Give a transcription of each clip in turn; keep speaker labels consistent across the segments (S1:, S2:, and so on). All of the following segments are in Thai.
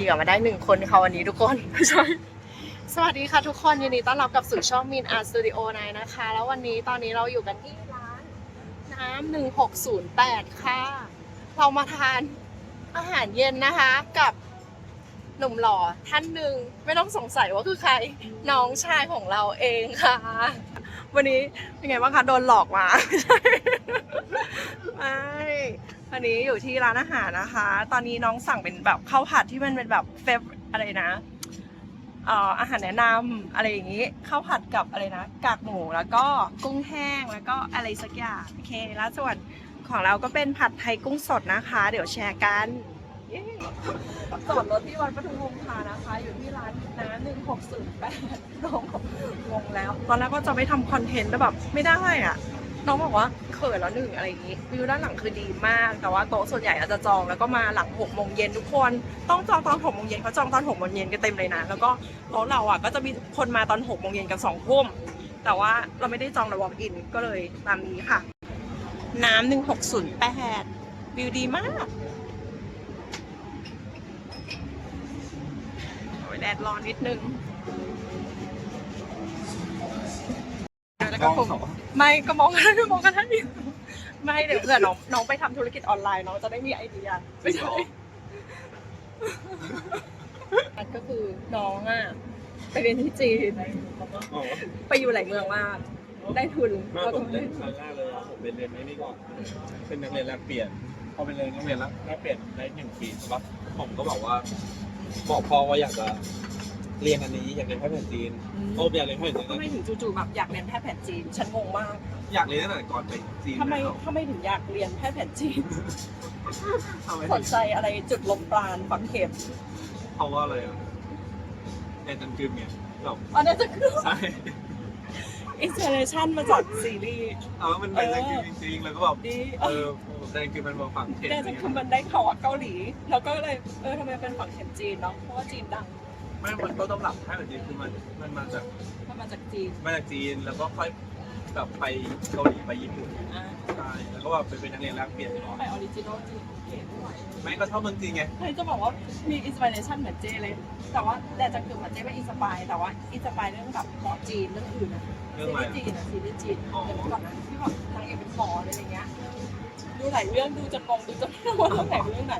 S1: เหยื่อมาได้หนึ่งคนค่ะวันนี้ทุกคนใช่สวัสดีค่ะทุกคนยินดีต้อนรับกับสู่ช่องมินอาร์สตูดิโอนายนะคะ แล้ววันนี้ตอนนี้เราอยู่กันที่ร้านน้ำหนึ่งหกศูนย์แปดค่ะ เรามาทานอาหารเย็นนะคะกับหนุ่มหล่อท่านหนึ่งไม่ต้องสงสัยว่าคือใครน้องชายของเราเองค่ะ วันนี้เป็นไงบ้างคะโดนหลอกมา ไม่ วันนี้อยู่ที่ร้านอาหารนะคะ ตอนนี้น้องสั่งเป็นแบบข้าวผัดที่มันเป็นแบบเฟฟอะไรนะเอ่ออาหารแนะนำอะไรอย่างนี้ข้าวผัดกับอะไรนะกากหมูแล้วก็กุ้งแห้งแล้วก็อะไรสักอย่างโอเคแล้วส่วนของเราก็เป็นผัดไทยกุ้งสดนะคะ เดี๋ยวแชร์กันจอดรถที่วัดปทุมวงศ์ค่ะนะคะ อยู่ที่ร้านน้ำหนึ่งหกศูนย์แปดน้องบอกงงแล้ว ตอนแรกก็จะไปทำคอนเทนต์แต่แบบไม่ได้อะ น้องบอกว่าเขินแล้วหนึ่งอะไรอย่างนี้วิวด้านหลังคือดีมาก แต่ว่าโต๊ะส่วนใหญ่อาจจะจองแล้วก็มาหลังหกโมงเย็นทุกคน ต้องจองตอนหกโมงเย็นเขาจองตอนหกโมงเย็นกันเต็มเลยนะ แล้วก็โต๊ะเราอะก็จะมีคนมาตอนหกโมงเย็นกับสองทุ่มแต่ว่าเราไม่ได้จองระวอล์กอินก็เลยตามนี้ค่ะ น้ำหนึ่งหกศูนย์แปดวิวดีมากโอ้ยแดดร้อนนิดนึง ก็ผมไม่ก็มองกันได้มองกันได้อยู่ไม่เดี๋ยวเผื่อน้องน้องไปทำธุรกิจออนไลน์น้องจะได้มีไอเดียไม่ใช่อันก็คือน้องอะไปเรียนที่จีน
S2: อ๋อ
S1: ไปอยู่หลายเมืองมากได้ทุน
S2: แม่
S1: แล้ว
S2: ผ
S1: ก็
S2: ม
S1: ได้
S2: เล่นครั้งแรกเลยอะผมเป็นเรียนไอ้นี่ก่อนเป็นนักเรียนแลกเปลี่ยนพอเป็นเรียนนักเรียนแลกเปลี่ยนได้หนึ่งปีใช่ปะผมก็บอกว่าบอกพ่อว่าอยากจะ เรียนอันนี้อยากเรียนแพทย์แผนจีนโอ้อยากเรียนแพทย์แผนจี
S1: ทำ
S2: น
S1: ไมถึงจู่ๆแบบอยากเรียนแพทย์แผนจีน ฉันงงมาก
S2: อยากเรียนตั้งแต่ก่อนไปจีน
S1: ทำไม
S2: แล้ว
S1: ทำไมถึงอยากเรียนแพทย์แผนจีน
S2: ทำไม
S1: สนใจอะไรจุดลมปราณฝังเข็ม
S2: เพราะว่าอะไรอะเรียนจันกึมเนี่ยแบบ
S1: อันนี้จะคือ
S2: ใช่
S1: อินสปิเรชันมาจากซีรีส์
S2: เอาว่ามันเป็นจันกึมจริงๆแล้วก็แบบ
S1: ดี
S2: เออจันกึมมันมาฝังเข็ม
S1: น่าจะคือมันได้ข่าวว่าเกาหลี แล้วก็เลยเออทำไมเป็นฝั่งเข็มจีนเนาะเพราะว่าจีนดัง
S2: ไม่มันต้นตำรับแพทย์แผนจีนคือมันมันมาจาก
S1: มันมาจากจีน
S2: มาจากจีนแล้วก็ค่อยแบบไปเกาหลีไปญี่ปุ่น
S1: อะ
S2: ใช่แล้วก็แบบไปเป็นนักเรียนแลกเปลี่ยนก่อน
S1: ไปออริจินอลจีนเก๋ด้วย
S2: แม่ก็ชอบเมืองจีนไง
S1: เฮ้ยจะบอกว่ามีอินสปิเรชันเหมือนเจเลย แต่ว่าแต่จะคือเหมือนเจไม่อินสปายแต่ว่าอินสปายเรื่องแบบหมอจีนเรื่องอื่นนะ
S2: เรื่
S1: ซี
S2: องอะไร
S1: รีส์จีนอะซีรีส์จีน
S2: อ๋อ
S1: เดี๋ยวก่อนนะที่แบบนางเอกเป็นหมออะไรอย่างเงี้ยดูหลายเรื่องดูจนงงดูจนไม่รู้ว่าเรื่องไหนเป็นเรื่องไหน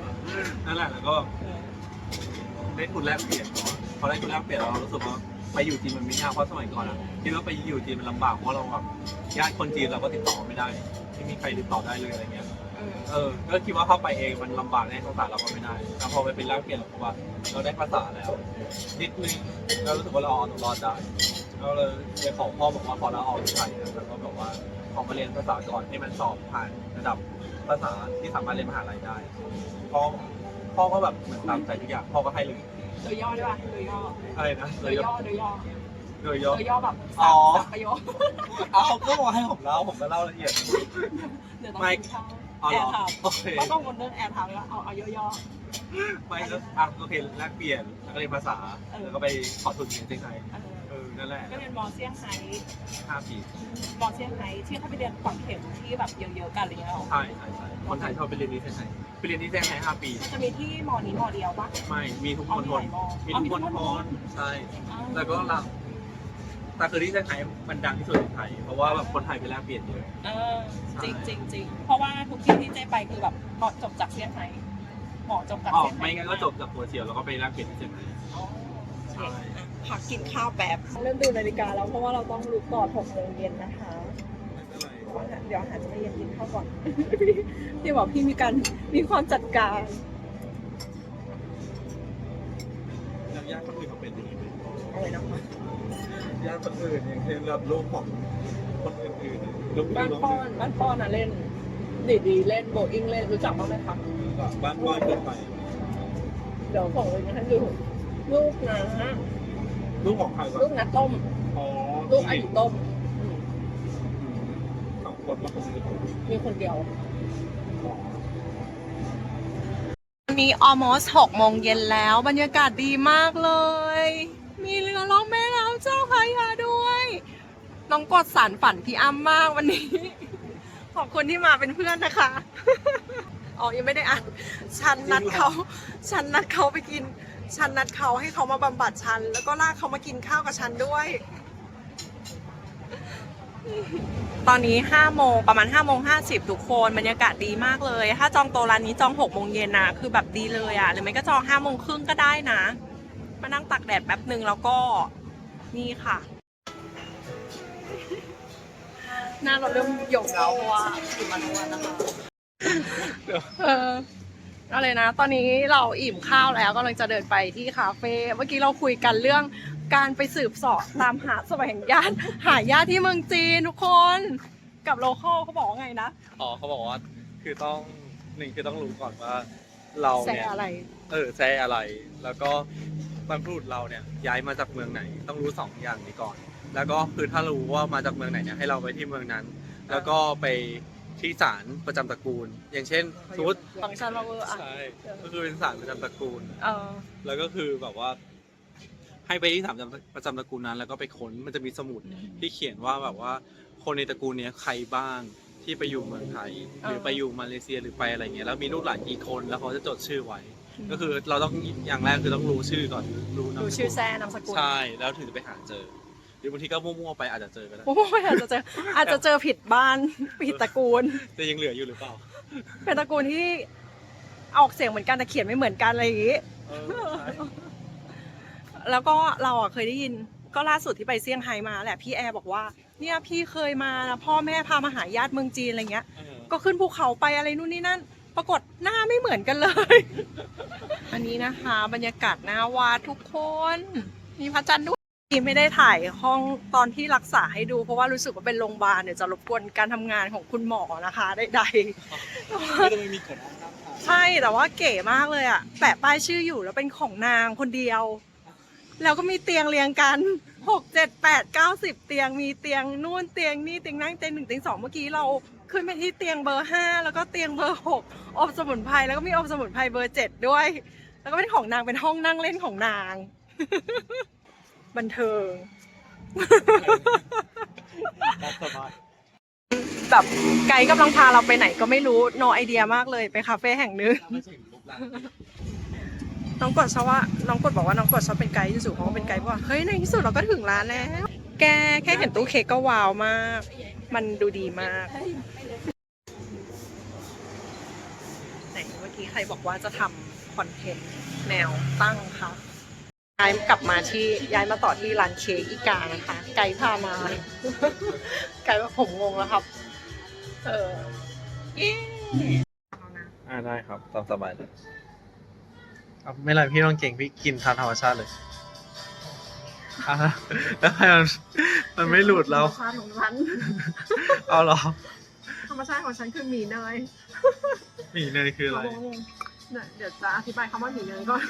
S2: นั่นแหละแล้วก็
S1: เออ
S2: ได้ทุนแลกเปลี่ยนก่อน พอได้ทุนแลกเปลี่ยนเรารู้สึกว่าไปอยู่จีนมันไม่ยากเพราะสมัยก่อนอะคิดว่าไปอยู่จีนมันลำบากเพราะเราแบบญาติคนจีนเราก็ติดต่อไม่ได้ไม่มีใครติดต่อได้เลยอะไรเงี้ย
S1: เออ
S2: เออก็คิดว่าเข้าไปเองมันลำบากแน่ภาษาเราก็ไม่ได้แต่พอไปเป็นแลกเปลี่ยนเราพบว่าเราได้ภาษาแล้วนิดนึงเรารู้สึกว่าเราเอาตัวรอดได้เราเลยเลยขอพ่อบอกว่าพอเราออกจากไทยอะแล้วก็บอกว่าขอมาเรียนภาษาก่อนให้มันสอบผ่านระดับภาษาที่สามารถเรียนมหาลัยได้พ่อพ่อก็แบบเหมือนตามใจทุกอย่างพ่อก็ให้เลย
S1: โดยย่อด้วยป่ะโดยย่อ
S2: อะไรนะ
S1: โดยย่อโดยย่อ
S2: โดย
S1: โด
S2: ย่อย
S1: ย่อแบบ
S2: อ๋
S1: สา
S2: อ
S1: มสามประโยค
S2: เอาก็บอกให้ผมเล่าผมก็เล่าละเอียด
S1: เดี๋ยวต้อง
S2: ไม่
S1: กินข้าว
S2: เอา
S1: แอ
S2: เหรอ
S1: ร์ถาม
S2: โอเค
S1: ก็ต้องวนเรื่องแอร์ถามแล้วเอาเอาย่อ
S2: ไม่ก็อะโอเคแลกเปลี่ยนแล้วก็เรียนภาษา
S1: เออ
S2: แล้วก็ไปขอทุนเรียนเซี่ยงไฮ้
S1: ๆเออ
S2: เออนั่นแหละ
S1: ก็เรียนมอเซี่ยงไฮ้
S2: ห้าปี
S1: มอเซี่ยงไฮ้ที่เขาไปเรียนฝังเข็มที่แบบเยอะๆกันอะไรเงี้ยหรอ
S2: ใช่ใช่ใช่คนไทยชอบไปเรียนที่เซี่ยง ไฮ้ไปเรียนที่เซี่ยงไฮ้ห้าปี
S1: จะมีที่มอนี้มอเดียวปะ
S2: ไม่มีทุก
S1: อ๋อ
S2: คน
S1: มี
S2: ท
S1: ห
S2: น
S1: ลายมอ
S2: มี
S1: อ๋อ
S2: ทุกคนทนใช่
S1: อ๋อ
S2: แล้วก็เราแต่คือที่เซี่ยงไฮ้มันดังที่สุดในไทย เพราะว่าแบบคนไทยไปแลกเปลี่ยนเยอะ
S1: เออจริงจริงจริงเพราะว่าทุกที่ที่เจ๊ไปคือแบบหมอจบจากเซี่ยงไฮ้หมอจบจาก
S2: อ๋อ
S1: เซี่ยงไฮ้
S2: ไม่งั้นก็จบจากหัวเฉียวแล้วก็ไปแลกเปลี่ยนที่เซี่ยงไฮ้
S1: อ๋อ
S2: ใช่
S1: พักกินข้าวแป๊บ เริ่มดูนาฬิกาแล้วเพราะว่าเราต้องลุกก่อนหกโมงเย็นนะคะ
S2: ไม่เป็นไร
S1: เดี๋ยวอาหารจะไม่เย็นกินข้าวก่อนพี่พี่บอกพี่มีการมีความจัดการ
S2: แล้วญาติคนอื่นเขาเป็นยังไงไหม
S1: อะไรนะคะ
S2: ญาติคนอื่นอย่างเช่นแบบลูกของคนอื่นๆอะลูกพี่
S1: บ้าน
S2: น้อง
S1: ป้อนบ้านป้อนอะเล่น ดีดีเล่นโบอิงเล่นรู้จักบ้างไหมคะ
S2: บ้านบ้านเกินไป
S1: เดี๋ยวส่งเลยให้ดูลูกนะ
S2: ลูกของใครวะ
S1: ลูกนะต้ม
S2: อ๋อ
S1: ลูกอายุต้ม
S2: สอง คนแล้วคนอื่น
S1: มีคนเดียว
S2: อ๋อ
S1: วันนี้ almost 6โมงเย็นแล้ว บรรยากาศดีมากเลย มีเรือล่องแม่น้ำเจ้าพระยาด้วย น้องกดสารฝันพี่อ้ำมากวันนี้ ขอบคุณที่มาเป็นเพื่อนนะคะ อ๋อ ยังไม่ได้อ่านฉันนัดเขา ฉันนัดเขาไปกิน ฉันนัดเขาให้เขามาบำบัดฉัน แล้วก็ลากเขามากินข้าวกับฉันด้วย ตอนนี้5โมงประมาณ5โมง50 ทุกคนบรรยากาศดีมากเลย ถ้าจองโต๊ะร้านนี้จอง6โมงเย็นนะคือแบบดีเลยอะหรือไม่ก็จอง5โมงครึ่งก็ได้นะ มานั่งตักแดดแป๊บหนึ่งแล้วก็นี่ค่ะ หน้าเราเริ่มหยงแล้วเพราะว่าอยู่มาทั้งวันนะคะเอออะไรนะ ตอนนี้เราอิ่มข้าวแล้วกำลังจะเดินไปที่คาเฟ่เมื่อกี้เราคุยกันเรื่อง การไปสืบเสอบตามหาแสวงญาติหาญาติที่เมืองจีนทุกคนกับโลคอลเขาบอกว่าไงนะ
S2: อ๋อเขาบอกว่าคือต้องหนึ่งคือต้องรู้ก่อนว่าเรา
S1: แซ่
S2: เนี่ย
S1: อะไร
S2: เออแซ่อะไร แล้วก็บรรพบุรุษเราเนี่ยย้ายมาจากเมืองไหน ต้องรู้สองอย่างนี้ก่อน แล้วก็คือถ้ารู้ว่ามาจากเมืองไหนเนี่ยให้เราไปที่เมืองนั้น แล้วก็ไปที่ศาลประจำตระกูล อย่างเช่นสมมติ
S1: ฟังก์ชันว่าเวอร์อะ
S2: ใช่ก็คือเป็นศาลประจำตระกูล
S1: เออ
S2: แล้วก็คือแบบว่า ให้ไปที่ศาลประจำตระกูลนั้น แล้วก็ไปค้นมันจะมีสมุดที่เขียนว่าแบบว่า คนในตระกูลเนี้ยใครบ้างที่ไปอยู่เมืองไทย หรือไปอยู่มาเลเซียหรือไปอะไรเงี้ยแล้วมีลูกหลานกี่คนแล้วเขาจะจดชื่อไว้ ก็คือเราต้องอย่างแรกคือต้องรู้ชื่อก่อนรู้นาม
S1: ดู
S2: สกุล
S1: ชื่อแซ่นามสกุล
S2: ใช่แล้วถึงจะไปหาเจอ หรือบางทีก็มั่วๆไปอาจจะเจอก็ได้
S1: โอ้ยอาจจะเจออาจจะเจอผิดบ้านผิดตระกูล
S2: แต่ยังเหลืออยู่หรือเปล่า
S1: เป็นตระกูลที่ออกเสียงเหมือนกันแต่เขียนไม่เหมือนกันอะไรอย่างงี้
S2: เออใช่
S1: แล้วก็เราอะเคยได้ยิน ก็ล่าสุดที่ไปเซี่ยงไฮ้มาแหละพี่แอร์บอกว่า เนี่ยพี่เคยมานะพ่อแม่พามาหาญาติเมืองจีนอะไรเงี้ย
S2: เออ
S1: ก็ขึ้นภูเขาไปอะไรนู่นนี่นั่น ปรากฏหน้าไม่เหมือนกันเลย อันนี้นะคะ บรรยากาศหน้าวาดทุกคน มีพระจันทร์ด้วยไม่ได้ถ่ายห้องตอนที่รักษาให้ดู เพราะว่ารู้สึกว่าเป็นโรงพยาบาลเดี๋ยวจะรบกวนการทำงานของคุณหมอนะคะใดๆ
S2: ไม่ได้ไม่มีกฎห้ามถ่าย
S1: ใช่แต่ว่าเก๋มากเลยอะแปะป้ายชื่ออยู่แล้วเป็นของนางคนเดียว แล้วก็มีเตียงเรียงกันหกเจ็ดแปดเก้าสิบเตียงมีเตียงนู่นเตียงนี่เตียงนั่งเตียงหนึ่งเตียงสองเมื่อกี้เราขึ้นไปที่เตียงเบอร์ห้าแล้วก็เตียงเบอร์หกอบสมุนไพรแล้วก็มีอบสมุนไพรเบอร์เจ็ดด้วย แล้วก็เป็นของนางเป็นห้องนั่งเล่นของนาง บันเทิงแบบไกด์กำลังพาเราไปไหนก็ไม่รู้ no ไอเดียมากเลยไปคาเฟ่แห่งหนึ่ง น้องกดชอบว่าน้องกดบอกว่าน้องกดชอบเป็นไกด์ที่สุดเพราะว่าเป็นไกด์ว่าเฮ้ยในที่สุดเราก็ถึงร้านแล้ว แกแค่เห็นตู้เค้กก็ว้าวมาก มันดูดีมากไหนเมื่อกี้ใครบอกว่าจะทำคอนเทนต์แนวตั้งค่ะย้ายกลับมาที่ย้ายมาต่อที่ร้านเค้กอีกานะคะ ไกด์พามาไกด์ว่าผมงงแล้วครับ เอออ๊ะ
S2: อ่าได้ครับตามสบายเลย ครับไม่ไรพี่ต้องเก่งพี่กินทานธรรมชาติเลยอะแล้วให้มันมันไม่หลุดเรา
S1: ธรรมชาติของฉัน
S2: เอาเหรอ
S1: ธรรมชาติของฉันคือหมีเนย
S2: หมีเนยคืออะไร
S1: เนี่ยเดี๋ยวจะอธิบายคำว่าหมีเนยก่อน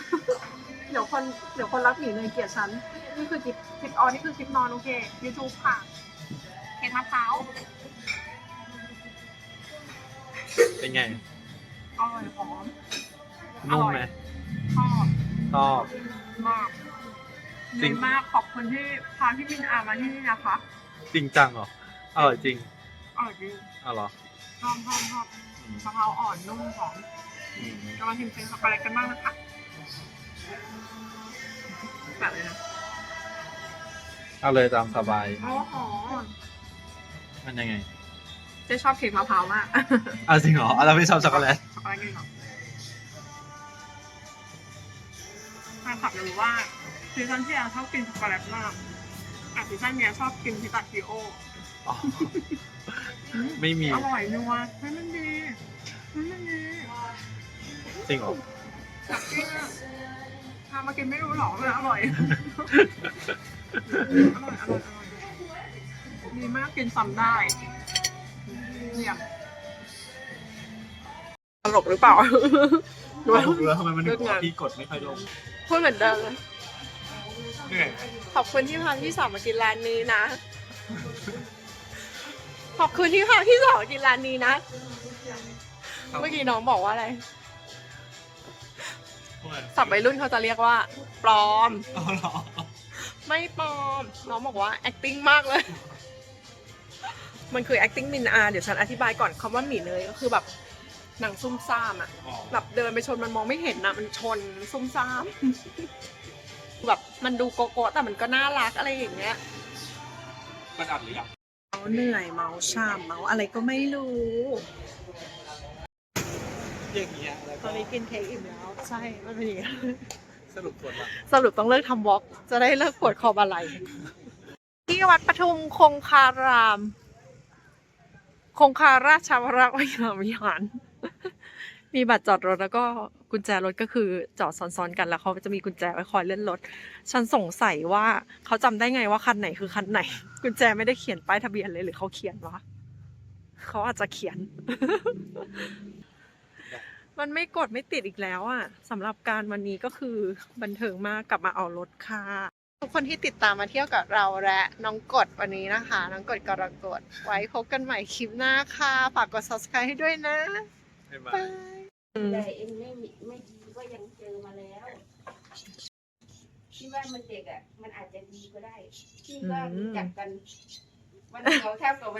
S1: เดี๋ยวคนเดี๋ยวคนรักหมีเนยเกลียดฉัน นี่คือคลิปคลิปออนนี่คือคลิปนอนโอเคยูทูบค่ะเค้กมะพร้าว
S2: เป็นไง
S1: อร่อยหอม
S2: นุ่มไหม
S1: ชอบ
S2: ชอบ
S1: มาก
S2: จริ
S1: ดี
S2: ง
S1: มากขอบคุณที่พาพี่มินอามาที่นี่นะคะ
S2: จริงจังเหรออร่อยจริง
S1: อร่อยจริง
S2: อ๋อเหรอ
S1: ชอบชอบชอบ
S2: อืม
S1: มะพร้าวอ่อนนุ่มหอม
S2: อืม
S1: จะมาชิมเป็นช็อกโกแลตกันบ้างนะคะแบบเลยนะ
S2: เอาเลยตามสบาย
S1: โอ้โห
S2: มันยังไง
S1: เจ๊ชอบเค้กมะพร้าวมาก
S2: อ้าวจริงเหรออะเราไม่ชอบช็อกโกแลต
S1: ช็อกโกแลตกินก่อนแนคลับจะรู้ว่าซีซั่นที่แล้วชอบกินช็อกโกแลตมากแต่ซีซั่นเนี้ยชอบกินพิตาชิโอ
S2: อ๋อไม่มี
S1: อร่อยนัวเฮ้ยมันดีเฮ้ยมันดี
S2: จริงเหรอ
S1: อยากกินอะทำมากินไม่รู้หรอกมันอร่อย อร่อยอร่อยอร่อยดีมากกินซ้ำได้เยี่ยมตลกหรือเปล่า
S2: รู้แล้วทำไมมันถึงบอกว่าพี่กดไม่ค่อยลง
S1: พูดเหมือนเดิมเลย
S2: เหนื่อยไหม
S1: ขอบคุณที่พาพี่สาวมากินร้านนี้นะ ขอบคุณที่พาพี่สาวมากินร้านนี้นะ เมื่อกี้น้องบอกว่าอะไรสับวัยรุ่นเขาจะเรียกว่า ปลอม
S2: อ๋อเหรอ
S1: ไม่ปลอม น้องบอกว่า acting มากเลย มันคือ acting มินอาเดี๋ยวฉันอธิบายก่อนคำว่าหมี่เนยก็คือแบบ หนังซุ่มซ่ามอะ
S2: อ๋อ
S1: แบบเดินไปชนมันมองไม่เห็นนะมันชนซุ่มซ่าม แบบมันดูโกโก้แต่มันก็น่ารักอะไรอย่างเงี้ย
S2: มันอัดหรือยัง
S1: เมาเหนื่อยเมาชามเมาอะไรก็ไม่รู้
S2: อย่างเงี้ยแล้ว
S1: ต
S2: ก็
S1: อนนี้กินเค้กอิ่มแล้วใช่มันเป็นอย่างเงี้ย
S2: สรุปผลละ
S1: สรุปต้องเลิกทำวอล์กจะได้เลิกปวดคอบาไหลที่วัดปทุมคงคาราม คงคาราชวรวิหารวิหาร มีบัตรจอดรถแล้วก็กุญแจรถก็คือจอดซ้อนๆกันแล้วเขาจะมีกุญแจไว้คอยเลื่อนรถ ฉันสงสัยว่าเขาจำได้ไงว่าคันไหนคือคันไหน กุญแจไม่ได้เขียนป้ายทะเบียนเลยหรือเขาเขียนวะเขาอาจจะเขียน มันไม่กดไม่ติดอีกแล้วอะสำหรับการวันนี้ก็คือบันเทิงมากกลับมาเอารถค่ะทุกคนที่ติดตามมาเที่ยวกับเราและน้องกดวันนี้นะคะ น้องกดกรกฎไว้พบกันใหม่คลิปหน้าค่ะ ฝากกด subscribe ให้ด้วยนะ
S2: ใช่ไหม
S1: บาย
S3: แต่เองไม่มีไม่ดีก็ยังเจอมาแล้วที่ว่ามันเด็กอะ มันอาจจะดีก็ได้ที่ว่ารู้จักกัน วันเดียวเท่ากับวัน